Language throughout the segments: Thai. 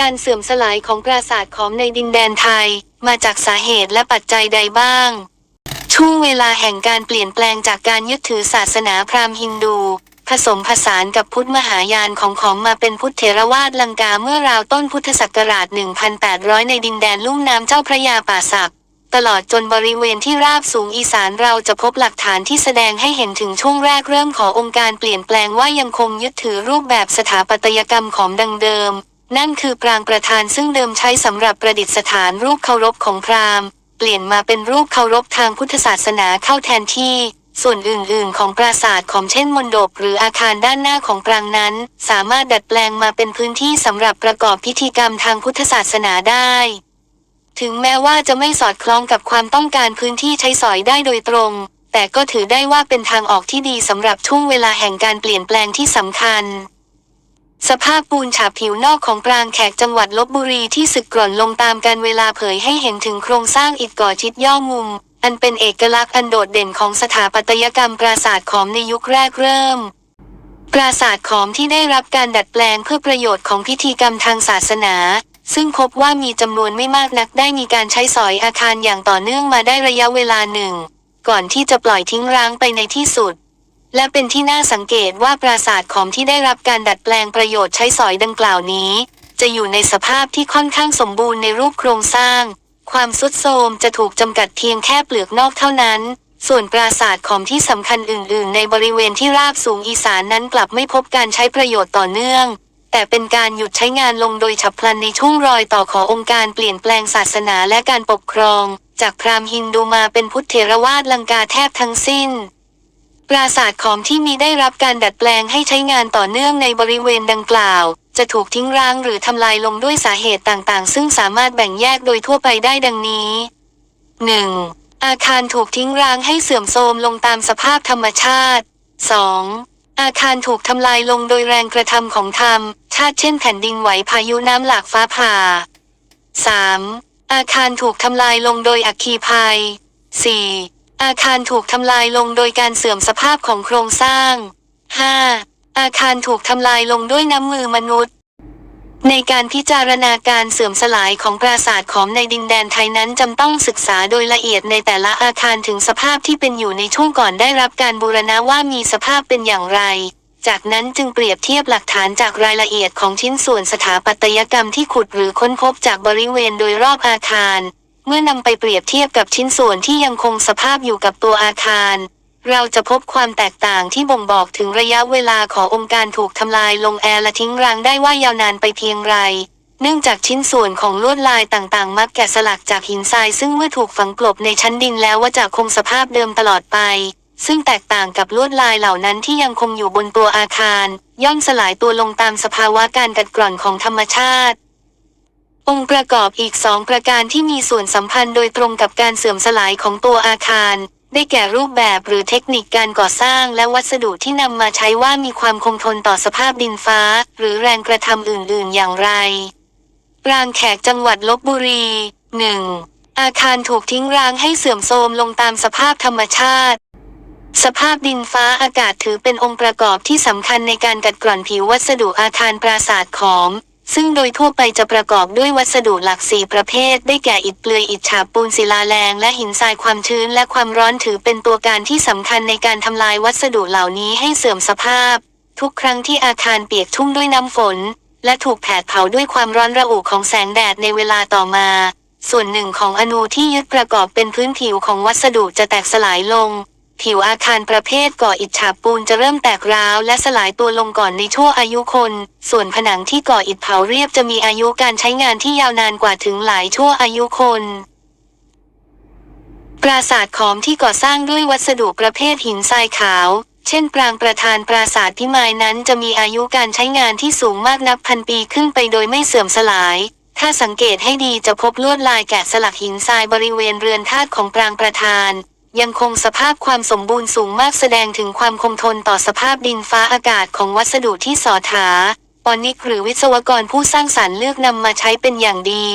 การเสื่อมสลายของปราสาทขอมในดินแดนไทย มาจากสาเหตุและปัจจัยใดบ้าง ช่วงเวลาแห่งการเปลี่ยนแปลงจากการยึดถือศาสนาพราหมณ์ฮินดู ผสมผสานกับพุทธมหายานของขอมมาเป็นพุทธเถรวาทลังกาเมื่อราวต้นพุทธศักราช 1,800 ในดินแดนลุ่มน้ำเจ้าพระยาป่าสักตลอดจนบริเวณที่ราบสูงอีสานเราจะพบหลักฐานที่แสดงให้เห็นถึงช่วงแรกเริ่มขององค์การเปลี่ยนแปลงว่ายังคงยึดถือรูปแบบสถาปัตยกรรมของดังเดิม นั่นคือปรางประธานซึ่งเดิมใช้สำหรับประดิษฐานรูปเคารพของพราหมณ์ เปลี่ยนมาเป็นรูปเคารพทางพุทธศาสนาเข้าแทนที่ ส่วนอื่นๆ ของปราสาทของเช่นมณฑปหรืออาคารด้านหน้าของปรางนั้น สามารถดัดแปลงมาเป็นพื้นที่สำหรับประกอบพิธีกรรมทางพุทธศาสนาได้ ถึงแม้ว่าจะไม่สอดคล้องกับความต้องการพื้นที่ใช้สอยได้โดยตรง แต่ก็ถือได้ว่าเป็นทางออกที่ดีสำหรับช่วงเวลาแห่งการเปลี่ยนแปลงที่สำคัญ สภาพปูนฉาบผิวนอกของปรางแขกจังหวัดลบบุรีที่สึกกร่อนลงตามการเวลาเผยให้เห็นถึงโครงสร้างอิฐก่อชิดย่อมุม อันเป็นเอกลักษณ์อันโดดเด่นของสถาปัตยกรรมปราสาทขอมในยุคแรกเริ่ม ปราสาทขอมที่ได้รับการดัดแปลงเพื่อประโยชน์ของพิธีกรรมทางศาสนา ซึ่งพบว่ามีจำนวนไม่มากนักได้มีการใช้สอยอาคารอย่างต่อเนื่องมาได้ระยะเวลาหนึ่ง ก่อนที่จะปล่อยทิ้งร้างไปในที่สุด และเป็นที่น่าสังเกตว่าปราสาทขอมที่ได้รับการดัดแปลงประโยชน์ใช้สอยดังกล่าวนี้ จะอยู่ในสภาพที่ค่อนข้างสมบูรณ์ในรูปโครงสร้าง ความสุดโทมจะถูกจำกัดเพียงแค่เปลือกนอกเท่านั้น ส่วนปราสาทขอมที่สำคัญอื่น ๆ ในบริเวณที่ราบสูงอีสานนั้นกลับไม่พบการใช้ประโยชน์ต่อเนื่อง แต่เป็นการหยุดใช้งานลงโดยฉับพลันในช่วงรอยต่อขององค์การเปลี่ยนแปลงศาสนาและการปกครอง จากพราหมณ์ฮินดูมาเป็นพุทธเถรวาทลังกาแทบทั้งสิ้น ปราสาทขอมที่มีได้รับการดัดแปลงให้ใช้งานต่อเนื่องในบริเวณดังกล่าว จะถูกทิ้งร้างหรือทำลายลงด้วยสาเหตุต่างๆ ซึ่งสามารถแบ่งแยกโดยทั่วไปได้ดังนี้ 1. อาคารถูกทิ้งร้างให้เสื่อมโทรมลงตามสภาพธรรมชาติ 2. อาคารถูกทำลายลงโดยแรงกระทำของธรรมชาติเช่นแผ่นดินไหวพายุน้ำหลากฟ้าผ่า 3. อาคารถูกทำลายลงโดยอัคคีภัย 4. อาคารถูกทำลายลงโดยการเสื่อมสภาพของโครงสร้าง 5. อาคารถูกทำลายลงด้วยน้ำมือมนุษย์ ในการพิจารณาการเสื่อมสลายของปราสาทขอมในดินแดนไทยนั้นจำต้องศึกษาโดยละเอียดในแต่ละอาคารถึงสภาพที่เป็นอยู่ในช่วงก่อนได้รับการบูรณะว่ามีสภาพเป็นอย่างไร จากนั้นจึงเปรียบเทียบหลักฐานจากรายละเอียดของชิ้นส่วนสถาปัตยกรรมที่ขุดหรือค้นพบจากบริเวณโดยรอบอาคาร เมื่อนำไปเปรียบเทียบกับชิ้นส่วนที่ยังคงสภาพอยู่กับตัวอาคาร เราจะพบความแตกต่างที่บ่งบอกถึงระยะเวลาขององค์การถูกทำลายลงแอร์และทิ้งร้างได้ว่ายาวนานไปเพียงไร เนื่องจากชิ้นส่วนของลวดลายต่างๆ มักแกะสลักจากหินทรายซึ่งเมื่อถูกฝังกลบในชั้นดินแล้วว่าจะคงสภาพเดิมตลอดไป ซึ่งแตกต่างกับลวดลายเหล่านั้นที่ยังคงอยู่บนตัวอาคาร ย่อมสลายตัวลงตามสภาวะการกัดกร่อนของธรรมชาติ องค์ประกอบอีกสองประการที่มีส่วนสัมพันธ์โดยตรงกับการเสื่อมสลายของตัวอาคาร ได้แก่รูปแบบหรือเทคนิคการก่อสร้างและวัสดุที่นำมาใช้ว่ามีความคงทนต่อสภาพดินฟ้า หรือแรงกระทำอื่น ๆ อย่างไร รางแขกจังหวัดลบบุรี 1. อาคารถูกทิ้งร้างให้เสื่อมโทรมลงตามสภาพธรรมชาติสภาพดินฟ้าอากาศถือเป็นองค์ประกอบที่สำคัญในการกัดกร่อนผิววัสดุอาคารปราสาทขอม ซึ่งโดยทั่วไปจะประกอบด้วยวัสดุหลักสี่ประเภท ได้แก่อิฐเปลือยอิฐฉาบปูนศิลาแรงและหินทรายความชื้นและความร้อนถือเป็นตัวการที่สำคัญในการทำลายวัสดุเหล่านี้ให้เสื่อมสภาพ ทุกครั้งที่อาคารเปียกชุ่มด้วยน้ำฝน และถูกแผดเผาด้วยความร้อนระอุของแสงแดดในเวลาต่อมา ส่วนหนึ่งของอนูที่ยึดประกอบเป็นพื้นผิวของวัสดุจะแตกสลายลง ผิวอาคารประเภทก่ออิฐฉาบปูนจะเริ่มแตกร้าวและสลายตัวลงก่อนในช่วงอายุคน ส่วนผนังที่ก่ออิฐเผาเรียบจะมีอายุการใช้งานที่ยาวนานกว่าถึงหลายชั่วอายุคนปราสาทขอมที่ก่อสร้างด้วยวัสดุประเภทหินทรายขาว เช่นปรางประธานปราสาทพิมายนั้นจะมีอายุการใช้งานที่สูงมากนับพันปีขึ้นไปโดยไม่เสื่อมสลาย ถ้าสังเกตให้ดีจะพบลวดลายแกะสลักหินทรายบริเวณเรือนธาตุของปรางประธาน ยังคงสภาพความสมบูรณ์สูงมากแสดงถึงความคงทนต่อสภาพดินฟ้าอากาศของวัสดุที่สอถาปอนิกหรือวิศวกรผู้สร้างสรรค์เลือกนำมาใช้เป็นอย่างดี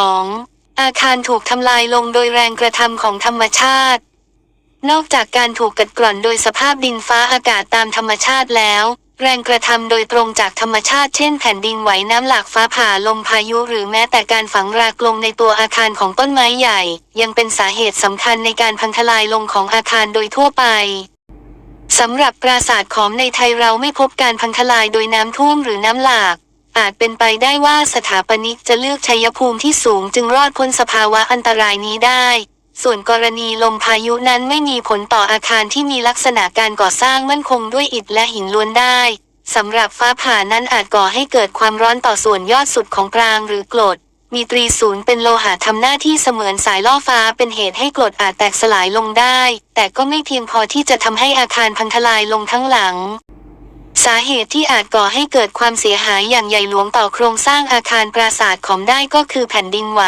2. อาคารถูกทำลายลงโดยแรงกระทำของธรรมชาติ นอกจากการถูกกัดกร่อนโดยสภาพดินฟ้าอากาศตามธรรมชาติแล้ว แรงกระทำโดยตรงจากธรรมชาติเช่นแผ่นดินไหวน้ำหลากฟ้าผ่าลมพายุหรือแม้แต่การฝังรากลงในตัวอาคารของต้นไม้ใหญ่ ยังเป็นสาเหตุสำคัญในการพังทลายลงของอาคารโดยทั่วไปสำหรับปราสาทขอมในไทยเราไม่พบการพังทลายโดยน้ำท่วมหรือน้ำหลาก อาจเป็นไปได้ว่าสถาปนิกจะเลือกชัยภูมิที่สูงจึงรอดพ้นสภาวะอันตรายนี้ได้ ส่วนกรณีลมพายุนั้นไม่มีผลต่ออาคารที่มีลักษณะการก่อสร้างมั่นคงด้วยอิฐและหินล้วนได้สำหรับฟ้าผ่านั้นอาจก่อให้เกิดความร้อนต่อส่วนยอดสุดของปรางหรือกรด มีตรีศูนย์เป็นโลหะทำหน้าที่เสมือนสายล่อฟ้าเป็นเหตุให้กรดอาจแตกสลายลงได้ แต่ก็ไม่เพียงพอที่จะทำให้อาคารพังทลายลงทั้งหลัง สาเหตุที่อาจก่อให้เกิดความเสียหายอย่างใหญ่หลวงต่อโครงสร้างอาคารปราสาทของได้ก็คือแผ่นดินไหว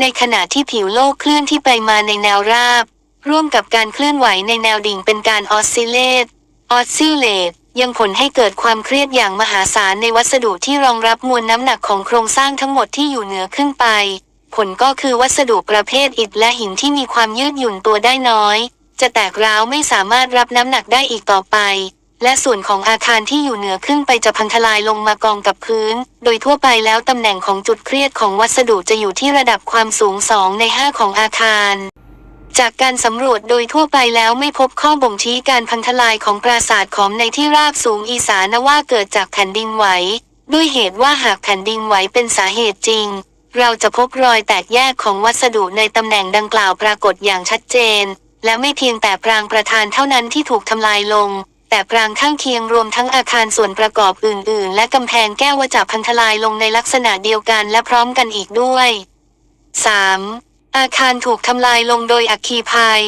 ในขณะที่ผิวโลกเคลื่อนที่ไปมาในแนวราบ ร่วมกับการเคลื่อนไหวในแนวดิ่งเป็นการออสซิเลตออสซิเลตยังผลให้เกิดความเครียดอย่างมหาศาลในวัสดุที่รองรับมวลน้ำหนักของโครงสร้างทั้งหมดที่อยู่เหนือขึ้นไป ผลก็คือวัสดุประเภทอิฐและหินที่มีความยืดหยุ่นตัวได้น้อย จะแตกร้าวไม่สามารถรับน้ำหนักได้อีกต่อไป และส่วนของอาคารที่อยู่เหนือขึ้นไปจะพังทลายลงมากองกับพื้น โดยทั่วไปแล้วตำแหน่งของจุดเครียดของวัสดุจะอยู่ที่ระดับความสูง 2 ใน 5 ของอาคาร จากการสำรวจโดยทั่วไปแล้วไม่พบข้อบ่งชี้การพังทลายของปราสาทขอมในที่ราบสูงอีสานว่าเกิดจากแผ่นดินไหว ด้วยเหตุว่าหากแผ่นดินไหวเป็นสาเหตุจริง เราจะพบรอยแตกแยกของวัสดุในตำแหน่งดังกล่าวปรากฏอย่างชัดเจน และไม่เพียงแต่ปรางประธานเท่านั้นที่ถูกทำลายลง แต่ปรางข้างเคียงรวมทั้งอาคารส่วนประกอบอื่น ๆ และกำแพงแก้วจะพังทลายลงในลักษณะเดียวกันและพร้อมกันอีกด้วย 3. อาคารถูกทำลายลงโดยอัคคีภัย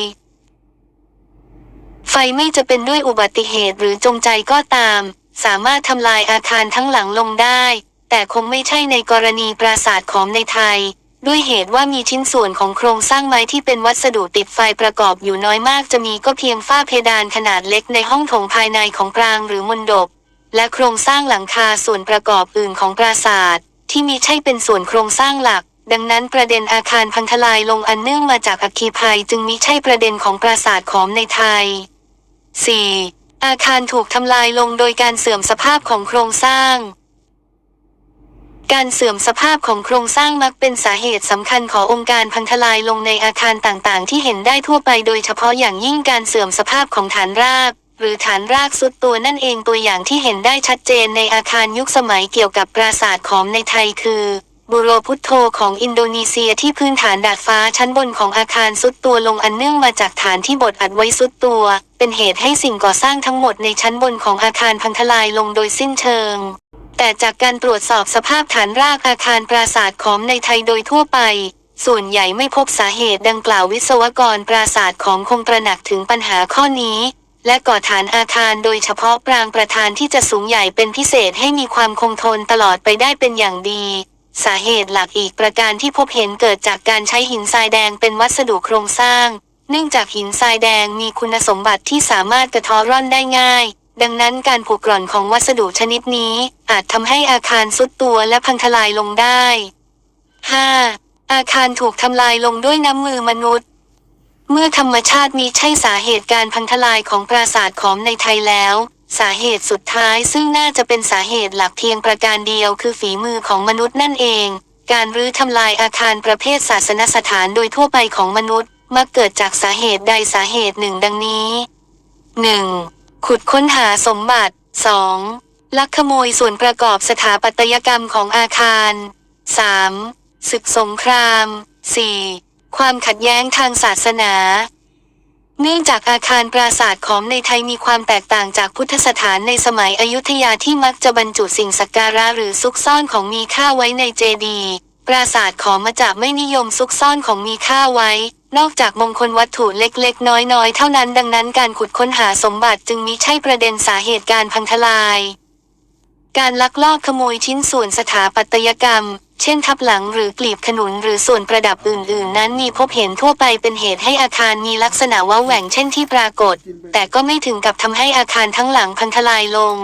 ไฟไม่จะเป็นด้วยอุบัติเหตุหรือจงใจก็ตาม สามารถทำลายอาคารทั้งหลังลงได้ แต่คงไม่ใช่ในกรณีปราสาทของในไทย ด้วยเหตุว่ามีชิ้นส่วนของโครงสร้างไม้ที่เป็นวัสดุติดไฟประกอบอยู่น้อยมากจะมีก็เพียงฝ้าเพดานขนาดเล็กในห้องโถงภายในของปรางหรือมณฑปและโครงสร้างหลังคาส่วนประกอบอื่นของปราสาทที่มีใช่เป็นส่วนโครงสร้างหลัก ดังนั้นประเด็นอาคารพังทลายลงอันเนื่องมาจากอัคคีภัยจึงมิใช่ประเด็นของปราสาทขอมในไทย 4. อาคารถูกทำลายลงโดยการเสื่อมสภาพของโครงสร้าง การเสื่อมสภาพของโครงสร้างมักเป็นสาเหตุสำคัญขององค์การพังทลายลงในอาคารต่างๆ ที่เห็นได้ทั่วไปโดยเฉพาะอย่างยิ่งการเสื่อมสภาพของฐานราก หรือฐานรากสุดตัวนั่นเองตัวอย่างที่เห็นได้ชัดเจนในอาคารยุคสมัยเกี่ยวกับปราสาทขอมในไทยคือบูโรพุทโธของอินโดนีเซียที่พื้นฐานดาดฟ้าชั้นบนของอาคารสุดตัวลงอันเนื่องมาจากฐานที่บดอัดไว้สุดตัว เป็นเหตุให้สิ่งก่อสร้างทั้งหมดในชั้นบนของอาคารพังทลายลงโดยสิ้นเชิง แต่จากการตรวจสอบสภาพฐานรากอาคารปราสาทขอมในไทยโดยทั่วไป ส่วนใหญ่ไม่พบสาเหตุดังกล่าววิศวกรปราสาทของคงตระหนักถึงปัญหาข้อนี้ และก่อฐานอาคารโดยเฉพาะปรางประธานที่จะสูงใหญ่เป็นพิเศษให้มีความคงทนตลอดไปได้เป็นอย่างดี สาเหตุหลักอีกประการที่พบเห็นเกิดจากการใช้หินทรายแดงเป็นวัสดุโครงสร้าง เนื่องจากหินทรายแดงมีคุณสมบัติที่สามารถกระทอร่อนได้ง่าย ดังนั้นการผุกร่อนของวัสดุชนิดนี้ อาจทำให้อาคารสุดตัวและพังทลายลงได้ 5. อาคารถูกทำลายลงด้วยน้ำมือมนุษย์ เมื่อธรรมชาติมีใช่สาเหตุการพังทลายของปราสาทขอมในไทยแล้ว สาเหตุสุดท้ายซึ่งน่าจะเป็นสาเหตุหลักเพียงประการเดียวคือฝีมือของมนุษย์นั่นเอง การรื้อทำลายอาคารประเภทศาสนสถานโดยทั่วไปของมนุษย์มักเกิดจากสาเหตุใดสาเหตุหนึ่งดังนี้ 1. ขุดค้นหาสมบัติ 2. ลักขโมยส่วนประกอบสถาปัตยกรรมของอาคาร 3. ศึกสงคราม 4. ความขัดแย้งทางศาสนา เนื่องจากอาคารปราสาทของในไทยมีความแตกต่างจากพุทธสถานในสมัยอยุธยาที่มักจะบรรจุสิ่งสักการะหรือซุกซ่อนของมีค่าไว้ในเจดีย์ปราสาทของมาจากไม่นิยมซุกซ่อนของมีค่าไว้ นอกจากมงคลวัตถุเล็กๆ น้อยๆ เท่านั้นดังนั้นการขุดค้นหาสมบัติจึงมิใช่ประเด็นสาเหตุการพังทลาย การลักลอบขโมยชิ้นส่วนสถาปัตยกรรม เช่นทับหลังหรือกลีบขนุนหรือส่วนประดับอื่น ๆ นั้นมีพบเห็นทั่วไปเป็นเหตุให้อาคารมีลักษณะว้าแหว่งเช่นที่ปรากฏ แต่ก็ไม่ถึงกับทำให้อาคารทั้งหลังพังทลายลง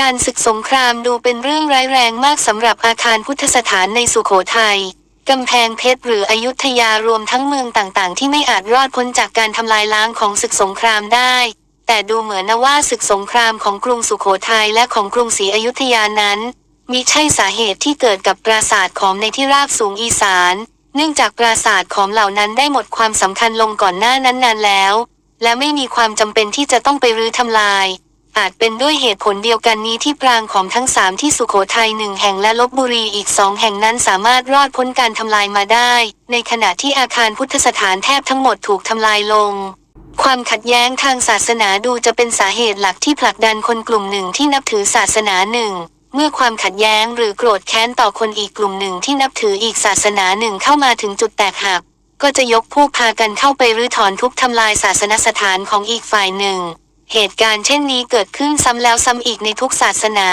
การศึกสงครามดูเป็นเรื่องร้ายแรงมากสำหรับอาคารพุทธสถานในสุโขทัย กำแพงเพชรหรืออยุธยารวมทั้งเมืองต่างๆ ที่ไม่อาจรอดพ้นจากการทำลายล้างของศึกสงครามได้ แต่ดูเหมือนนะว่าศึกสงครามของกรุงสุโขทัยและของกรุงศรีอยุธยานั้นมิใช่สาเหตุที่เกิดกับปราสาทขอมในที่ราบสูงอีสาน เนื่องจากปราสาทขอมเหล่านั้นได้หมดความสำคัญลงก่อนหน้านั้นนานแล้ว และไม่มีความจำเป็นที่จะต้องไปรื้อทำลาย อาจเป็นด้วยเหตุผลเดียวกันนี้ที่ปรางของทั้งสามที่สุโขทัยหนึ่งแห่งและลบบุรีอีกสองแห่งนั้นสามารถรอดพ้นการทำลายมาได้ ในขณะที่อาคารพุทธสถานแทบทั้งหมดถูกทำลายลง ความขัดแย้งทางศาสนาดูจะเป็นสาเหตุหลักที่ผลักดันคนกลุ่มหนึ่งที่นับถือศาสนาหนึ่งเมื่อความขัดแย้งหรือโกรธแค้นต่อคนอีกกลุ่มหนึ่งที่นับถืออีกศาสนาหนึ่งเข้ามาถึงจุดแตกหัก ก็จะยกพวกพากันเข้าไปรื้อถอนทุบทำลายศาสนสถานของอีกฝ่ายหนึ่ง เหตุการณ์เช่นนี้เกิดขึ้นซ้ำแล้วซ้ำอีกในทุกศาสนา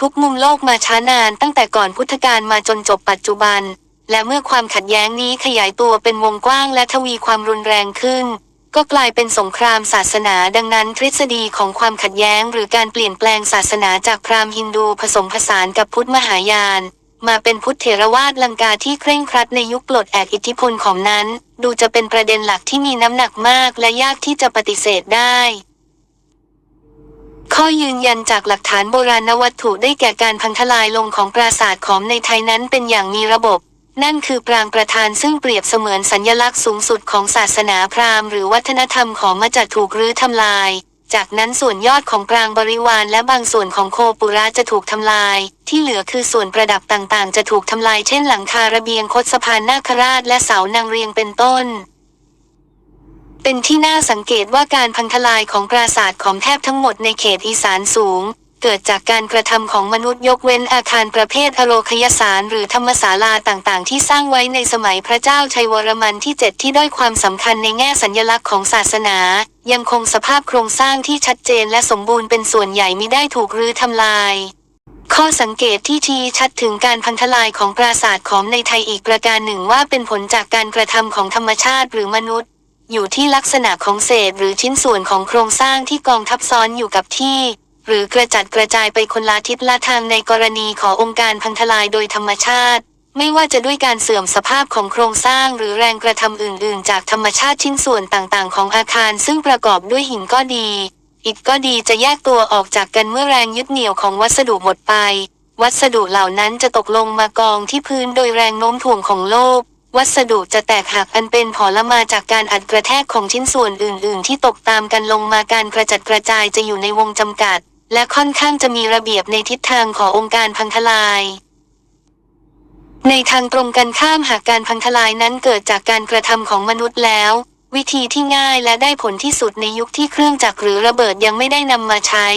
ทุกมุมโลกมาช้านานตั้งแต่ก่อนพุทธกาลมาจนจบปัจจุบัน และเมื่อความขัดแย้งนี้ขยายตัวเป็นวงกว้างและทวีความรุนแรงขึ้น ก็กลายเป็นสงครามศาสนาดังนั้น ทฤษฎีของความขัดแย้ง หรือการเปลี่ยนแปลงศาสนาจากพราหมณ์ฮินดูผสมผสานกับพุทธมหายาน มาเป็นพุทธเถรวาทลังกาที่เคร่งครัดในยุคปลดแอกอิทธิพลของนั้น ดูจะเป็นประเด็นหลักที่มีน้ำหนักมากและยากที่จะปฏิเสธได้ ข้อยืนยันจากหลักฐานโบราณวัตถุได้แก่การพังทลายลงของปราสาทขอมในไทยนั้นเป็นอย่างมีระบบ นั่นคือปรางประธานซึ่งเปรียบเสมือนสัญลักษณ์สูงสุดของศาสนาพราหมณ์หรือวัฒนธรรมของมาจัดถูกรื้อทำลาย จากนั้นส่วนยอดของปรางบริวารและบางส่วนของโคปุระจะถูกทำลาย ที่เหลือคือส่วนประดับต่างๆ จะถูกทำลายเช่นหลังคาระเบียงคดสะพานนาคราชและเสานางเรียงเป็นต้น เป็นที่น่าสังเกตว่าการพังทลายของปราสาทของแทบทั้งหมดในเขตอีสานสูง เกิดจากการกระทำของมนุษย์ยกเว้นอาคารประเภทอโลคยสารหรือธรรมศาลาต่างๆ ที่สร้างไว้ในสมัยพระเจ้าชัยวรมันที่ 7 ที่ด้อยความสำคัญในแง่สัญลักษณ์ของศาสนา ยังคงสภาพโครงสร้างที่ชัดเจนและสมบูรณ์เป็นส่วนใหญ่มิได้ถูกรื้อทำลายข้อสังเกตที่ชี้ชัดถึงการพังทลายของปราสาทขอมในไทยอีกประการหนึ่งว่าเป็นผลจากการกระทำของธรรมชาติหรือมนุษย์ อยู่ที่ลักษณะของเศษหรือชิ้นส่วนของโครงสร้างที่กองทับซ้อนอยู่กับที่ หรือกระจัดกระจายไปคนละทิศละทางในกรณีขององค์การพังทลายโดยธรรมชาติ ไม่ว่าจะด้วยการเสื่อมสภาพของโครงสร้างหรือแรงกระทำอื่น ๆ จากธรรมชาติชิ้นส่วนต่างๆ ของอาคารซึ่งประกอบด้วยหินก็ดีอิฐก็ดีจะแยกตัวออกจากกันเมื่อแรงยึดเหนี่ยวของวัสดุหมดไป วัสดุเหล่านั้นจะตกลงมากองที่พื้นโดยแรงโน้มถ่วงของโลก วัสดุจะแตกหักอันเป็นผลมาจากการอัดกระแทกของชิ้นส่วนอื่น ๆ ที่ตกตามกันลงมาการกระจัดกระจายจะอยู่ในวงจำกัด และค่อนข้างจะมีระเบียบในทิศทางขององค์การพังทลาย ในทางตรงกันข้ามหากการพังทลายนั้นเกิดจากการกระทำของมนุษย์แล้ว วิธีที่ง่ายและได้ผลที่สุดในยุคที่เครื่องจักรหรือระเบิดยังไม่ได้นำมาใช้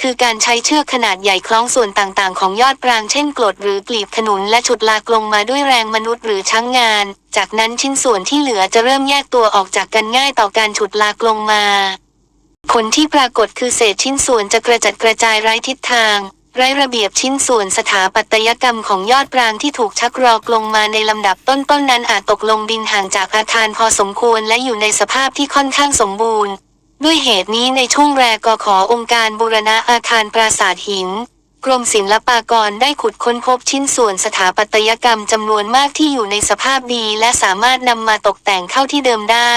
คือการใช้เชือกขนาดใหญ่คล้องส่วนต่างๆ ของยอดปรางเช่นกรดหรือกลีบขนุนและฉุดลากลงมาด้วยแรงมนุษย์หรือช้างงาน จากนั้นชิ้นส่วนที่เหลือจะเริ่มแยกตัวออกจากกันง่ายต่อการฉุดลากลงมา ผลที่ปรากฏคือเศษชิ้นส่วนจะกระจัดกระจายไร้ทิศทาง ไร้ระเบียบชิ้นส่วนสถาปัตยกรรมของยอดปรางที่ถูกชักรอกลงมาในลำดับต้นๆนนั้นอาจตกลงดินห่างจากอาคารพอสมควรและอยู่ในสภาพที่ค่อนข้างสมบูรณ์ ด้วยเหตุนี้ในช่วงแรกก็ขอองค์การบูรณะอาคารปราสาทหิน กรมศิลปากรได้ขุดค้นพบชิ้นส่วนสถาปัตยกรรมจำนวนมากที่อยู่ในสภาพดีและสามารถนำมาตกแต่งเข้าที่เดิมได้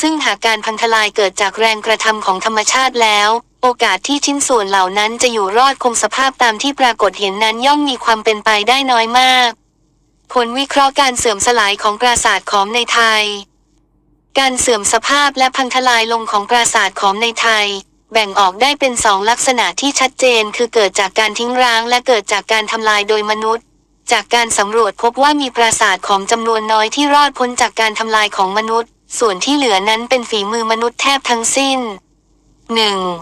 ซึ่งหากการพังทลายเกิดจากแรงกระทำของธรรมชาติแล้ว โอกาสที่ชิ้นส่วนเหล่านั้นจะอยู่รอดคงสภาพตามที่ปรากฏเห็นนั้นย่อมมีความเป็นไปได้น้อยมาก ผลวิเคราะห์การเสื่อมสลายของปราสาทขอมในไทย การเสื่อมสภาพและพังทลายลงของปราสาทขอมในไทย แบ่งออกได้เป็นสองลักษณะที่ชัดเจนคือเกิดจากการทิ้งร้างและเกิดจากการทำลายโดยมนุษย์ จากการสำรวจพบว่ามีปราสาทของจำนวนน้อยที่รอดพ้นจากการทำลายของมนุษย์ ส่วนที่เหลือนั้นเป็นฝีมือมนุษย์แทบทั้งสิ้น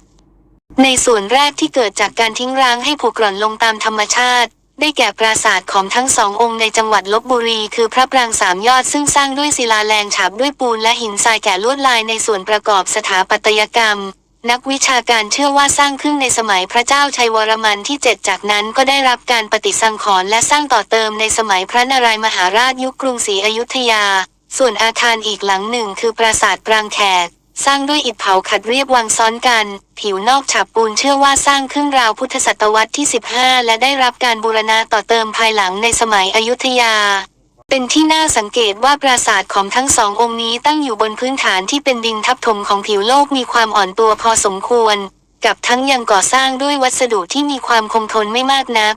1. ในส่วนแรกที่เกิดจากการทิ้งร้างให้ผุกร่อนลงตามธรรมชาติ ได้แก่ปราสาทของทั้งสององค์ในจังหวัดลบบุรี คือพระปรางสามยอดซึ่งสร้างด้วยศิลาแรงฉาบด้วยปูนและหินทรายแก่ลวดลายในส่วนประกอบสถาปัตยกรรม นักวิชาการเชื่อว่าสร้างขึ้นในสมัยพระเจ้าชัยวรมันที่ 7 จากนั้นก็ได้รับการปฏิสังขรณ์และสร้างต่อเติมในสมัยพระนารายมหาราชยุคกรุงศรีอยุธยา ส่วนอาคารอีกหลังหนึ่งคือปราสาทปรางแขก สร้างด้วยอิฐเผาขัดเรียบวางซ้อนกัน ผิวนอกฉาบปูนเชื่อว่าสร้างขึ้นราวพุทธศตวรรษที่ 15 และได้รับการบูรณะต่อเติมภายหลังในสมัยอยุธยา เป็นที่น่าสังเกตว่าปราสาทของทั้งสององค์นี้ตั้งอยู่บนพื้นฐานที่เป็นดินทับถมของผิวโลกมีความอ่อนตัวพอสมควร กับทั้งยังก่อสร้างด้วยวัสดุที่มีความคงทนไม่มากนัก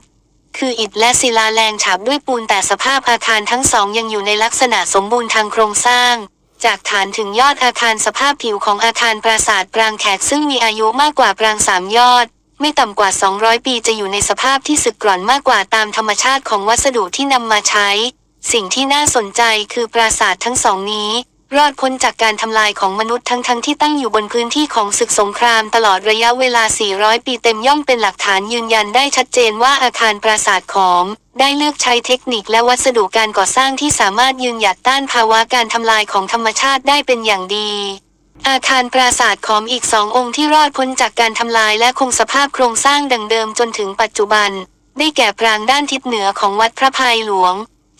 คืออิฐและศิลาแรงฉาบด้วยปูนแต่สภาพอาคารทั้งสองยังอยู่ในลักษณะสมบูรณ์ทางโครงสร้าง จากฐานถึงยอดอาคารสภาพผิวของอาคารปราสาทปรางแขกซึ่งมีอายุมากกว่าปรางสามยอด ไม่ต่ำกว่า 200 ปีจะอยู่ในสภาพที่สึกกร่อนมากกว่าตามธรรมชาติของวัสดุที่นำมาใช้ สิ่งที่น่าสนใจคือปราสาททั้งสองนี้ รอดพ้นจากการทำลายของมนุษย์ทั้งที่ตั้งอยู่บนพื้นที่ของศึกสงครามตลอดระยะเวลา 400 ปีเต็มย่อมเป็นหลักฐานยืนยันได้ชัดเจนว่าอาคารปราสาทขอมได้เลือกใช้เทคนิคและวัสดุการก่อสร้างที่สามารถยืนหยัดต้านภาวะการทำลายของธรรมชาติได้เป็นอย่างดี อาคารปราสาทขอมอีกสององค์ที่รอดพ้นจากการทำลายและคงสภาพโครงสร้างดังเดิมจนถึงปัจจุบัน ได้แก่ปรางด้านทิศเหนือของวัดพระภัยหลวง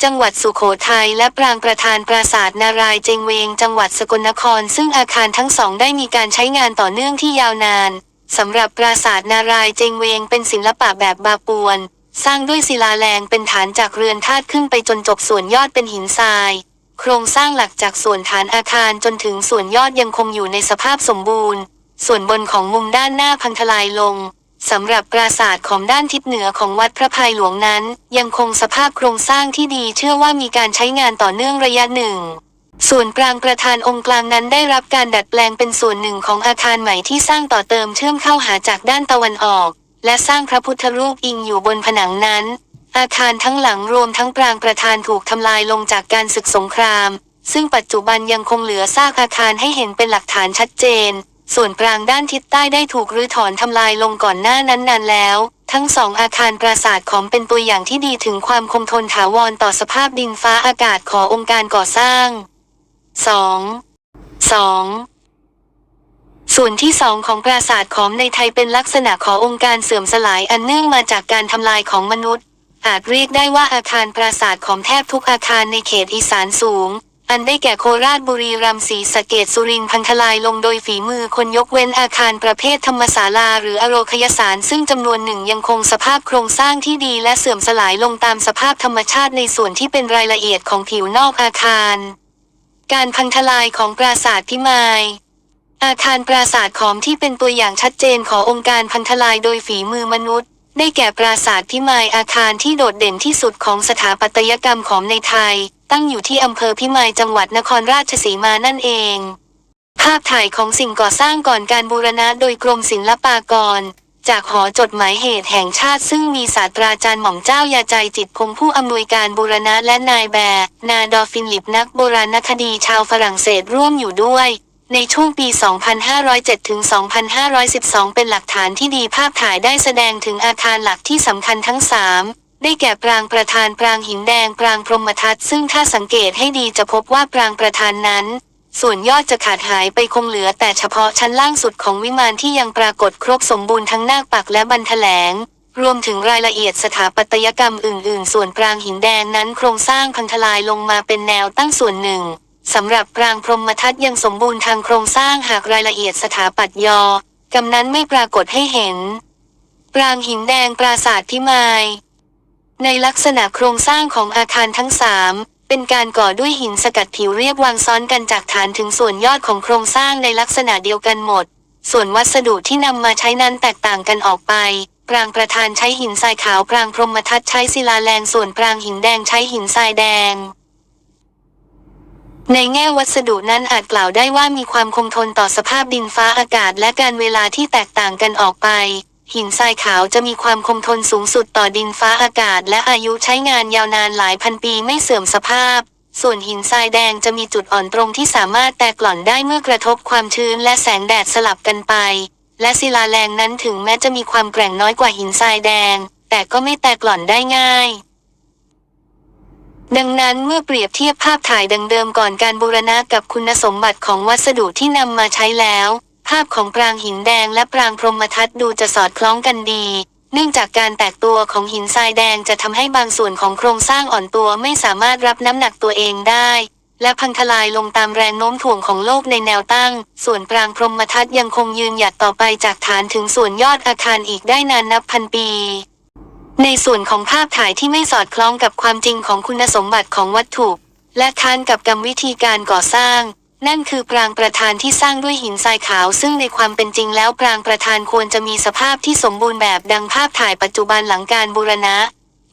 จังหวัดสุโขทัยและปรางประธานปราสาทนารายเจงเวง จังหวัดสกลนคร ซึ่งอาคารทั้งสองได้มีการใช้งานต่อเนื่องที่ยาวนานสำหรับปราสาทนารายเจงเวงเป็นศิลปะแบบบาปวน สร้างด้วยศิลาแรงเป็นฐานจากเรือนธาตุขึ้นไปจนจบส่วนยอดเป็นหินทราย โครงสร้างหลักจากส่วนฐานอาคารจนถึงส่วนยอดยังคงอยู่ในสภาพสมบูรณ์ ส่วนบนของมุมด้านหน้าพังทลายลง สำหรับปราสาทของด้านทิศเหนือของวัดพระภัยหลวงนั้น ยังคงสภาพโครงสร้างที่ดีเชื่อว่ามีการใช้งานต่อเนื่องระยะหนึ่ง ส่วนปรางประธานองค์กลางนั้นได้รับการดัดแปลงเป็นส่วนหนึ่งของอาคารใหม่ที่สร้างต่อเติมเชื่อมเข้าหาจากด้านตะวันออก และสร้างพระพุทธรูปอิงอยู่บนผนังนั้น อาคารทั้งหลังรวมทั้งปรางประธานถูกทำลายลงจากการศึกสงคราม ซึ่งปัจจุบันยังคงเหลือซากอาคารให้เห็นเป็นหลักฐานชัดเจน ส่วนปรางด้านทิศใต้ได้ถูกรื้อถอนทำลายลงก่อนหน้านั้นนานแล้ว ทั้งสองอาคารปราสาทของเป็นตัวอย่างที่ดีถึงความคงทนถาวรต่อสภาพดินฟ้าอากาศขององค์การก่อสร้าง 2. 2. ส่วนที่สองของปราสาทขอมในไทยเป็นลักษณะขององค์การเสื่อมสลายอันเนื่องมาจากการทำลายของมนุษย์ อาจเรียกได้ว่าอาคารปราสาทของแทบทุกอาคารในเขตอีสานสูง อันได้แก่โคราชบุรีรัมย์ศรีสะเกดสุรินทร์พังทลายลงโดยฝีมือคนยกเว้นอาคารประเภทธรรมศาลาหรืออโรคยสารซึ่งจำนวนหนึ่งยังคงสภาพโครงสร้างที่ดีและเสื่อมสลายลงตามสภาพธรรมชาติในส่วนที่เป็นรายละเอียดของผิวนอกอาคาร การพังทลายของปราสาทพิมายอาคารปราสาทขอมที่เป็นตัวอย่างชัดเจนขององค์การพังทลายโดยฝีมือมนุษย์ ได้แก่ปราสาทพิมายอาคารที่โดดเด่นที่สุดของสถาปัตยกรรมของในไทย ตั้งอยู่ที่อำเภอพิมายจังหวัดนครราชสีมานั่นเอง ภาพถ่ายของสิ่งก่อสร้างก่อนการบูรณะโดยกรมศิลปากร จากหอจดหมายเหตุแห่งชาติซึ่งมีศาสตราจารย์หม่อมเจ้ายาใจจิตพงผู้อำนวยการบูรณะและนายแบร์นาดอฟินลิปนักโบราณคดีชาวฝรั่งเศสร่วมอยู่ด้วยในช่วงปี 2507 ถึง 2512 เป็นหลักฐานที่ดีภาพถ่ายได้แสดงถึงอาคารหลักที่สำคัญทั้ง 3 ได้แก่ปรางประธานปรางหินแดงปรางพรหมทัศน์ซึ่งถ้าสังเกตให้ดีจะพบว่าปรางประธานนั้น ส่วนยอดจะขาดหายไปคงเหลือแต่เฉพาะชั้นล่างสุดของวิมานที่ยังปรากฏครบสมบูรณ์ทั้งหน้าปักและบันแถลง รวมถึงรายละเอียดสถาปัตยกรรมอื่น ๆ ส่วนปรางหินแดงนั้นโครงสร้างพังทลายลงมาเป็นแนวตั้งส่วนหนึ่งสำหรับปรางพรหมทัศน์ยังสมบูรณ์ทางโครงสร้างหากรายละเอียดสถาปัตยกำนั้นไม่ปรากฏให้เห็น ปรางหินแดงปราสาทพิมาย ในลักษณะโครงสร้างของอาคารทั้งสามเป็นการก่อด้วยหินสกัดผิวเรียบวางซ้อนกันจากฐานถึงส่วนยอดของโครงสร้างในลักษณะเดียวกันหมด ส่วนวัสดุที่นำมาใช้นั้นแตกต่างกันออกไป ปรางประธานใช้หินทรายขาวปรางพรหมทัศใช้ศิลาแรงส่วนปรางหินแดงใช้หินทรายแดง ในแง่วัสดุนั้นอาจกล่าวได้ว่ามีความคงทนต่อสภาพดินฟ้าอากาศและการเวลาที่แตกต่างกันออกไป หินทรายขาวจะมีความคงทนสูงสุดต่อดินฟ้าอากาศ และอายุใช้งานยาวนานหลายพันปีไม่เสื่อมสภาพ ส่วนหินทรายแดงจะมีจุดอ่อนตรงที่สามารถแตกหล่อนได้เมื่อกระทบความชื้นและแสงแดดสลับกันไป และศิลาแรงนั้นถึงแม้จะมีความแกร่งน้อยกว่าหินทรายแดง แต่ก็ไม่แตกหล่อนได้ง่ายดังนั้นเมื่อเปรียบเทียบภาพถ่ายดังเดิมก่อนการบูรณะกับคุณสมบัติของวัสดุที่นำมาใช้แล้ว ภาพของปรางหินแดงและปรางพรหมทัศดูจะสอดคล้องกันดี เนื่องจากการแตกตัวของหินทรายแดงจะทำให้บางส่วนของโครงสร้างอ่อนตัวไม่สามารถรับน้ำหนักตัวเองได้ และพังทลายลงตามแรงโน้มถ่วงของโลกในแนวตั้ง ส่วนปรางพรหมทัศยังคงยืนหยัดต่อไปจากฐานถึงส่วนยอดอาคารอีกได้นานนับพันปีในส่วนของภาพถ่ายที่ไม่สอดคล้องกับความจริงของคุณสมบัติของวัตถุ และค้านกับกรรมวิธีการก่อสร้าง นั่นคือปรางประธานที่สร้างด้วยหินทรายขาว ซึ่งในความเป็นจริงแล้วปรางประธานควรจะมีสภาพที่สมบูรณ์แบบดังภาพถ่ายปัจจุบันหลังการบูรณะ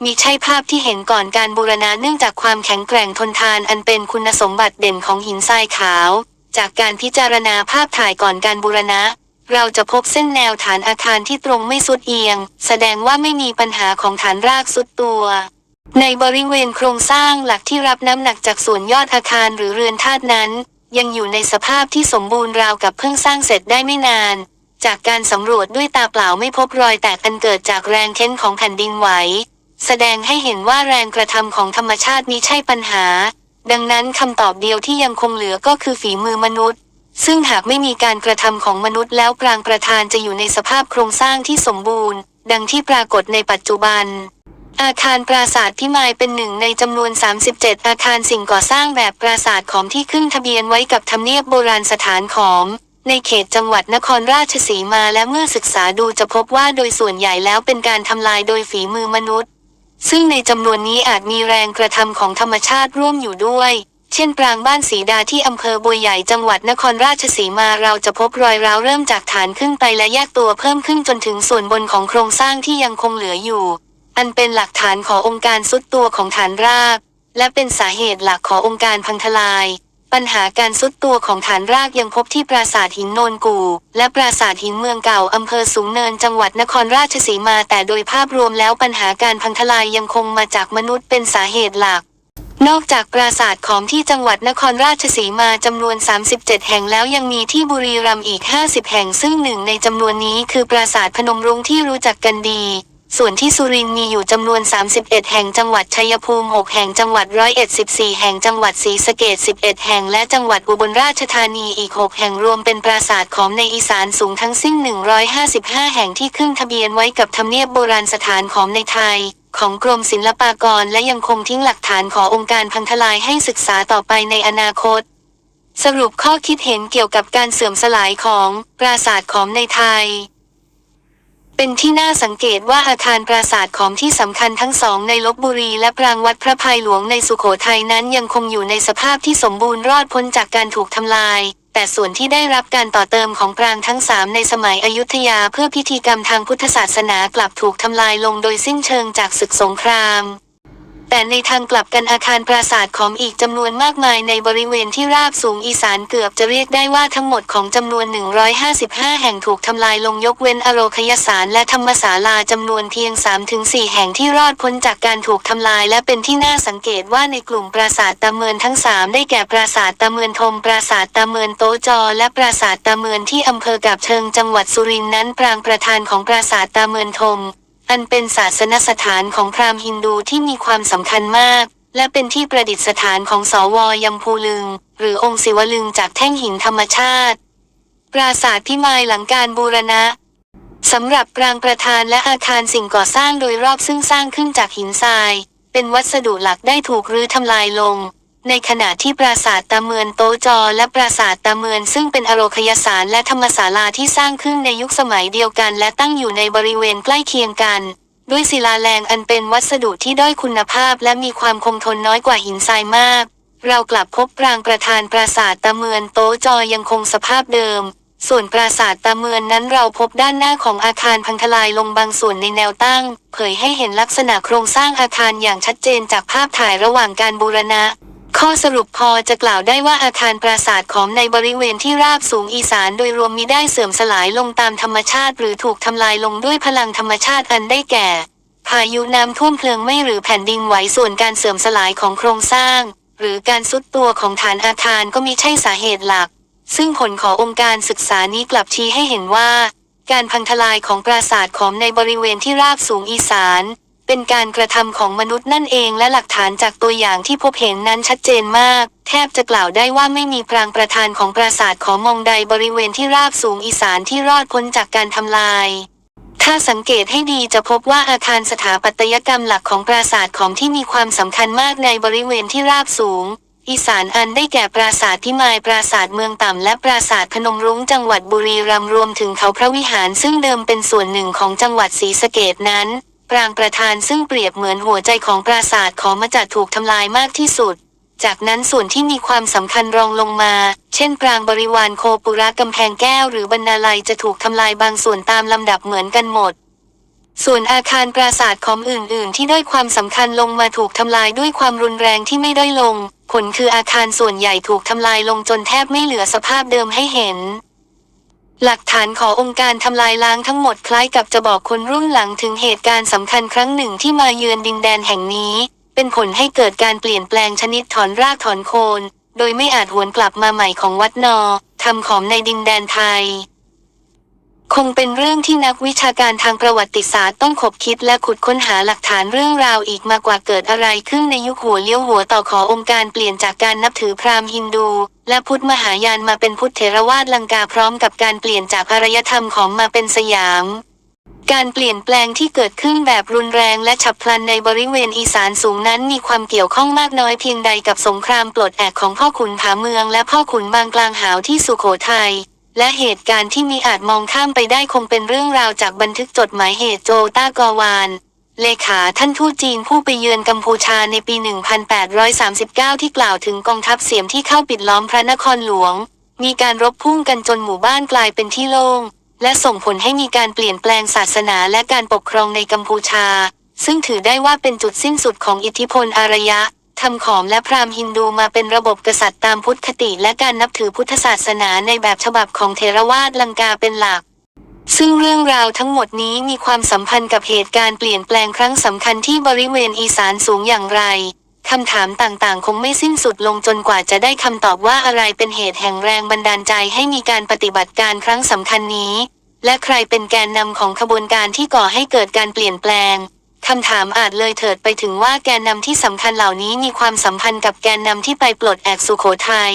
มีใช่ภาพที่เห็นก่อนการบูรณะเนื่องจากความแข็งแกร่งทนทานอันเป็นคุณสมบัติเด่นของหินทรายขาว จากการพิจารณาภาพถ่ายก่อนการบูรณะ เราจะพบเส้นแนวฐานอาคารที่ตรงไม่สุดเอียง แสดงว่าไม่มีปัญหาของฐานรากสุดตัวในบริเวณโครงสร้างหลักที่รับน้ำหนักจากส่วนยอดอาคารหรือเรือนธาตุนั้น ยังอยู่ในสภาพที่สมบูรณ์ราวกับเพิ่งสร้างเสร็จได้ไม่นาน จากการสำรวจด้วยตาเปล่าไม่พบรอยแตกอันเกิดจากแรงเค้นของแผ่นดินไหว แสดงให้เห็นว่าแรงกระทำของธรรมชาติมิใช่ปัญหา ดังนั้นคำตอบเดียวที่ยังคงเหลือก็คือฝีมือมนุษย์ ซึ่งหากไม่มีการกระทำของมนุษย์แล้วปรางประธานจะอยู่ในสภาพโครงสร้างที่สมบูรณ์ ดังที่ปรากฏในปัจจุบัน อาคารปราสาทพิมายเป็นหนึ่งในจำนวน 37 อาคารสิ่งก่อสร้างแบบปราสาทของที่ขึ้นทะเบียนไว้กับทำเนียบโบราณสถานของในเขตจังหวัดนครราชสีมาและเมื่อศึกษาดูจะพบว่าโดยส่วนใหญ่แล้วเป็นการทำลายโดยฝีมือมนุษย์ ซึ่งในจำนวนนี้อาจมีแรงกระทำของธรรมชาติร่วมอยู่ด้วย เช่นปรางบ้านสีดาที่อำเภอบัวใหญ่จังหวัดนครราชสีมาเราจะพบรอยร้าวเริ่มจากฐานขึ้นไปและแยกตัวเพิ่มขึ้นจนถึงส่วนบนของโครงสร้างที่ยังคงเหลืออยู่ อันเป็นหลักฐานขององค์การสุดตัวของฐานราก และเป็นสาเหตุหลักขององค์การพังทลาย ปัญหาการสุดตัวของฐานรากยังพบที่ปราสาทหินโนนกู และปราสาทหินเมืองเก่าอำเภอสูงเนินจังหวัดนครราชสีมาแต่โดยภาพรวมแล้วปัญหาการพังทลายยังคงมาจากมนุษย์เป็นสาเหตุหลักนอกจากปราสาทของที่จังหวัดนครราชสีมาจำนวน 37 แห่งแล้วยังมีที่บุรีรัมย์อีก 50 แห่งซึ่งหนึ่งในจำนวนนี้คือปราสาทพนมรุ้งที่รู้จักกันดี ส่วนที่สุรินทร์มีอยู่จำนวน 31 แห่งจังหวัดชัยภูมิ 6 แห่งจังหวัดร้อยเอ็ด14 แห่งจังหวัดศรีสะเกษ11 แห่งและจังหวัดอุบลราชธานีอีก 6 แห่งรวมเป็นปราสาทของในอีสานสูงทั้งสิ้น 155 แห่งที่ขึ้นทะเบียนไว้กับทำเนียบโบราณสถานของในไทย ของกรมศิลปากรและยังคงทิ้งหลักฐานขององค์การพังทลายให้ศึกษาต่อไปในอนาคต สรุปข้อคิดเห็นเกี่ยวกับการเสื่อมสลายของปราสาทของในไทย เป็นที่น่าสังเกตว่าอาคารปราสาทของที่สำคัญทั้งสองในลบบุรีและปรางวัดพระภัยหลวงในสุโขทัยนั้นยังคงอยู่ในสภาพที่สมบูรณ์รอดพ้นจากการถูกทำลาย แต่ส่วนที่ได้รับการต่อเติมของปรางทั้งสามในสมัยอยุธยาเพื่อพิธีกรรมทางพุทธศาสนากลับถูกทำลายลงโดยสิ้นเชิงจากศึกสงคราม แต่ในทางกลับกันอาคารปราสาทของอีกจำนวนมากมายในบริเวณที่ราบสูงอีสานเกือบจะเรียกได้ว่าทั้งหมดของจำนวน 155 แห่งถูกทำลายลงยกเว้นอโรคยสารและธรรมศาลาจำนวนเพียง 3-4 แห่งที่รอดพ้นจากการถูกทำลายและเป็นที่น่าสังเกตว่าในกลุ่มปราสาทตาเมือนทั้ง 3 ได้แก่ปราสาทตาเมือนทมปราสาทตาเมือนโตจอ และปราสาทตาเมือนที่อำเภอกาบเชิงจังหวัดสุรินทร์นั้นปรางประธานของปราสาทตาเมือนทม อันเป็นศาสนสถานของพราหมณ์ฮินดูที่มีความสำคัญมาก และเป็นที่ประดิษฐานของสวยัมพูลึง หรือองค์ศิวลึงจากแท่งหินธรรมชาติ ปราสาทพิมายหลังการบูรณะสำหรับปรางประธานและอาคารสิ่งก่อสร้างโดยรอบซึ่งสร้างขึ้นจากหินทราย เป็นวัสดุหลักได้ถูกรื้อทำลายลง ในขณะที่ปราสาทตาเมือนโตจอ และปราสาทตาเมือนซึ่งเป็นอโรคยสารและธรรมศาลาที่สร้างขึ้นในยุคสมัยเดียวกัน และตั้งอยู่ในบริเวณใกล้เคียงกัน ด้วยศิลาแรงอันเป็นวัสดุที่ด้อยคุณภาพ และมีความคงทนน้อยกว่าหินทรายมาก เรากลับพบปรางประธานปราสาทตาเมือนโตจอยังคงสภาพเดิม ส่วนปราสาทตาเมือนนั้นเราพบด้านหน้าของอาคารพังทลายลงบางส่วนในแนวตั้ง เผยให้เห็นลักษณะโครงสร้างอาคารอย่างชัดเจนจากภาพถ่ายระหว่างการบูรณะ ข้อสรุปพอจะกล่าวได้ว่าอาคารปราสาทของในบริเวณที่ราบสูงอีสานโดยรวมมิได้เสื่อมสลายลงตามธรรมชาติ หรือถูกทำลายลงด้วยพลังธรรมชาติอันได้แก่ พายุน้ำท่วมเพลิงไม้หรือแผ่นดินไหวส่วนการเสื่อมสลายของโครงสร้าง หรือการซุดตัวของฐานอาคารก็มิใช่สาเหตุหลัก ซึ่งผลขององค์การศึกษานี้กลับชี้ให้เห็นว่า การพังทลายของปราสาทของในบริเวณที่ราบสูงอีสาน เป็นการกระทำของมนุษย์นั่นเองและหลักฐานจากตัวอย่างที่พบเห็นนั้นชัดเจนมาก แทบจะกล่าวได้ว่าไม่มีปรางประธานของปราสาทของมองใดบริเวณที่ราบสูงอีสานที่รอดพ้นจากการทำลาย ถ้าสังเกตให้ดีจะพบว่าอาคารสถาปัตยกรรมหลักของปราสาทของที่มีความสำคัญมากในบริเวณที่ราบสูง อีสานอันได้แก่ปราสาทพิมายปราสาทเมืองต่ำและปราสาทพนมรุ้งจังหวัดบุรีรัมย์รวมถึงเขาพระวิหารซึ่งเดิมเป็นส่วนหนึ่งของจังหวัดศรีสะเกดนั้น ปรางประธานซึ่งเปรียบเหมือนหัวใจของปราสาทของมาจัดถูกทำลายมากที่สุด จากนั้นส่วนที่มีความสำคัญรองลงมา เช่น ปรางบริวารโคปุระกำแพงแก้วหรือบรรณาลัยจะถูกทำลายบางส่วนตามลำดับเหมือนกันหมด ส่วนอาคารปราสาทของอื่น ๆ ที่ด้อยความสำคัญลงมาถูกทำลายด้วยความรุนแรงที่ไม่ด้อยลง ผลคืออาคารส่วนใหญ่ถูกทำลายลงจนแทบไม่เหลือสภาพเดิมให้เห็น หลักฐานขององค์การทำลายล้างทั้งหมดคล้ายกับจะบอกคนรุ่นหลังถึงเหตุการณ์สำคัญครั้งหนึ่งที่มาเยือนดินแดนแห่งนี้ เป็นผลให้เกิดการเปลี่ยนแปลงชนิดถอนรากถอนโคน โดยไม่อาจหวนกลับมาใหม่ของวัดนอทำของในดินแดนไทย คงเป็นเรื่องที่นักวิชาการทางประวัติศาสตร์ต้องขบคิดและขุดค้นหาหลักฐานเรื่องราวอีกมากกว่าเกิดอะไรขึ้นในยุคหัวเลี้ยวหัวต่อขอองค์การเปลี่ยนจากการนับถือพราหมณ์ฮินดู และพุทธมหายานมาเป็นพุทธเถรวาทลังกาพร้อมกับการเปลี่ยนจากอารยธรรมของมาเป็นสยาม การเปลี่ยนแปลงที่เกิดขึ้นแบบรุนแรงและฉับพลันในบริเวณอีสานสูงนั้นมีความเกี่ยวข้องมากน้อยเพียงใดกับสงครามปลดแอกของพ่อขุนผาเมืองและพ่อขุนบางกลางหาวที่สุโขทัย และเหตุการณ์ที่มีอาจมองข้ามไปได้คงเป็นเรื่องราวจากบันทึกจดหมายเหตุโจต้ากอวาน เลขาท่านทูตจีนผู้ไปเยือนกัมพูชาในปี 1839 ที่กล่าวถึงกองทัพเสียมที่เข้าปิดล้อมพระนครหลวง มีการรบพุ่งกันจนหมู่บ้านกลายเป็นที่โล่ง และส่งผลให้มีการเปลี่ยนแปลงศาสนาและการปกครองในกัมพูชา ซึ่งถือได้ว่าเป็นจุดสิ้นสุดของอิทธิพลอารยะ ทำขอมและพราหมณ์ฮินดูมาเป็นระบบกษัตริย์ตามพุทธคติ และการนับถือพุทธศาสนาในแบบฉบับของเทรวาสลังกาเป็นหลัก ซึ่งเรื่องราวทั้งหมดนี้มีความสัมพันธ์กับเหตุการณ์เปลี่ยนแปลงครั้งสำคัญที่บริเวณอีสานสูงอย่างไรคำถามต่างๆ คงไม่สิ้นสุดลงจนกว่าจะได้คำตอบว่าอะไรเป็นเหตุแห่งแรงบันดาลใจให้มีการปฏิบัติการครั้งสำคัญนี้ และใครเป็นแกนนำของขบวนการที่ก่อให้เกิดการเปลี่ยนแปลง คำถามอาจเลยเถิดไปถึงว่าแกนนำที่สำคัญเหล่านี้มีความสัมพันธ์กับแกนนำที่ไปปลดแอกสุโขทัย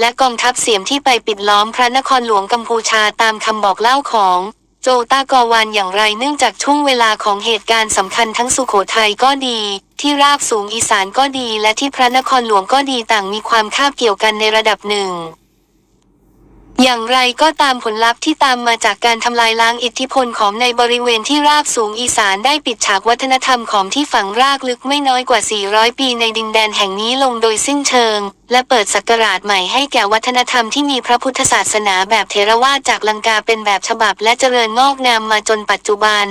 และกองทัพเสียมที่ไปปิดล้อมพระนครหลวงกัมพูชาตามคำบอกเล่าของโจตากอวานอย่างไรเนื่องจากช่วงเวลาของเหตุการณ์สำคัญทั้งสุโขทัยก็ดี ที่ราบสูงอีสานก็ดี และที่พระนครหลวงก็ดีต่างมีความคาบเกี่ยวกันในระดับหนึ่ง อย่างไรก็ตามผลลัพธ์ที่ตามมาจากการทำลายล้างอิทธิพลของในบริเวณที่ราบสูงอีสานได้ปิดฉากวัฒนธรรมของที่ฝังรากลึกไม่น้อยกว่า 400 ปีในดินแดนแห่งนี้ลงโดยสิ้นเชิง และเปิดศักราชใหม่ให้แก่วัฒนธรรมที่มีพระพุทธศาสนาแบบเทรวาจากลังกาเป็นแบบฉบับและเจริญงอกงามมาจนปัจจุบัน